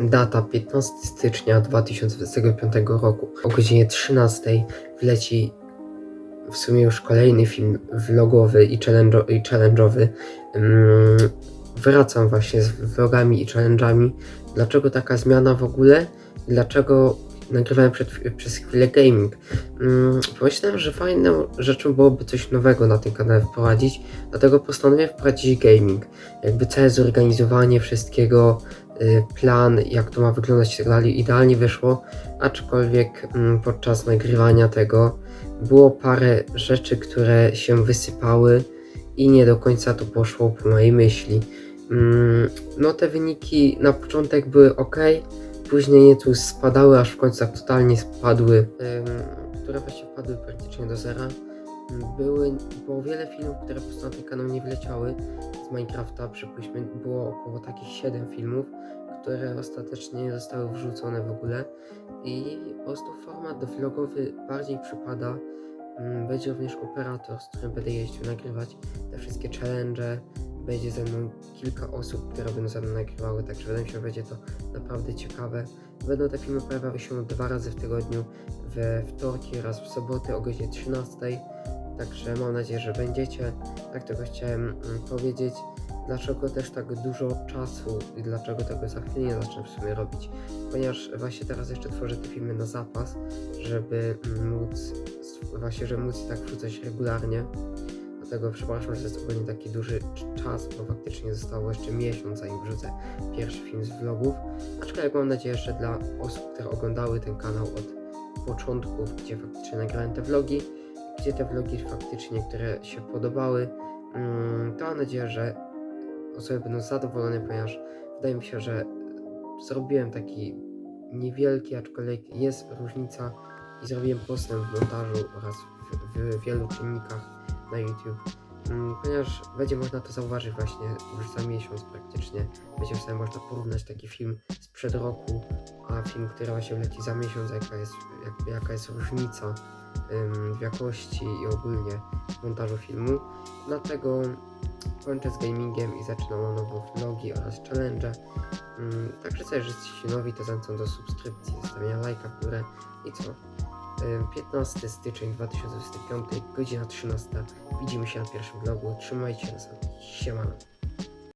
Data 15 stycznia 2025 roku o godzinie 13 wleci w sumie już kolejny film vlogowy i, challenge'o- i challenge'owy. Mm, wracam właśnie z vlogami i challenge'ami. Dlaczego taka zmiana w ogóle? Dlaczego nagrywałem przed, przez chwilę gaming? Mm, pomyślałem, że fajną rzeczą byłoby coś nowego na tym kanale wprowadzić, dlatego postanowiłem wprowadzić gaming. Jakby całe zorganizowanie wszystkiego, plan, jak to ma wyglądać i tak dalej, idealnie wyszło, aczkolwiek mm, podczas nagrywania tego było parę rzeczy, które się wysypały i nie do końca to poszło po mojej myśli. Mm, No te wyniki na początek były ok, później nieco spadały, aż w końcu tak totalnie spadły, które właśnie padły praktycznie do zera. Były, było wiele filmów, które po prostu na ten kanał nie wleciały z Minecrafta, przypuśćmy, było około takich 7 filmów, które ostatecznie nie zostały wrzucone w ogóle i po prostu format vlogowy bardziej przypada. Mm, Będzie również operator, z którym będę jeździł nagrywać te wszystkie challenge. Będzie ze mną kilka osób, które będą ze mną nagrywały, także wydaje mi się, że będzie to naprawdę ciekawe. Będą te filmy pojawiały się dwa razy w tygodniu, we wtorki oraz w soboty o godzinie 13. Także mam nadzieję, że będziecie. Tak tego chciałem mm, powiedzieć. Dlaczego też tak dużo czasu i dlaczego tego za chwilę nie zacznę w sumie robić? Ponieważ właśnie teraz jeszcze tworzę te filmy na zapas, żeby mm, móc, właśnie, żeby móc tak wrzucać regularnie. Dlatego przepraszam, że to jest ogólnie taki duży cz- czas, bo faktycznie zostało jeszcze miesiąc, zanim wrzucę pierwszy film z vlogów. Aczkolwiek mam nadzieję, że dla osób, które oglądały ten kanał od początków, gdzie faktycznie nagrałem te vlogi, te vlogi faktycznie, które się podobały, mm, to mam nadzieję, że osoby będą zadowolone, ponieważ wydaje mi się, że zrobiłem taki niewielki, aczkolwiek jest różnica i zrobiłem postęp w montażu oraz w, w wielu czynnikach na YouTube. Mm, Ponieważ będzie można to zauważyć właśnie już za miesiąc praktycznie. Będzie sobie można porównać taki film sprzed roku, a film, który właśnie leci za miesiąc, jaka jest, jak, jaka jest różnica w jakości i ogólnie montażu filmu. Dlatego kończę z gamingiem i zaczynam na nowo vlogi oraz challenge. Także co, jeżeli jesteście nowi, to zachęcam do subskrypcji, zostawienia lajka w i co? Ym, 15 styczeń 2025, godzina 13. Widzimy się na pierwszym vlogu. Trzymajcie się, siemano.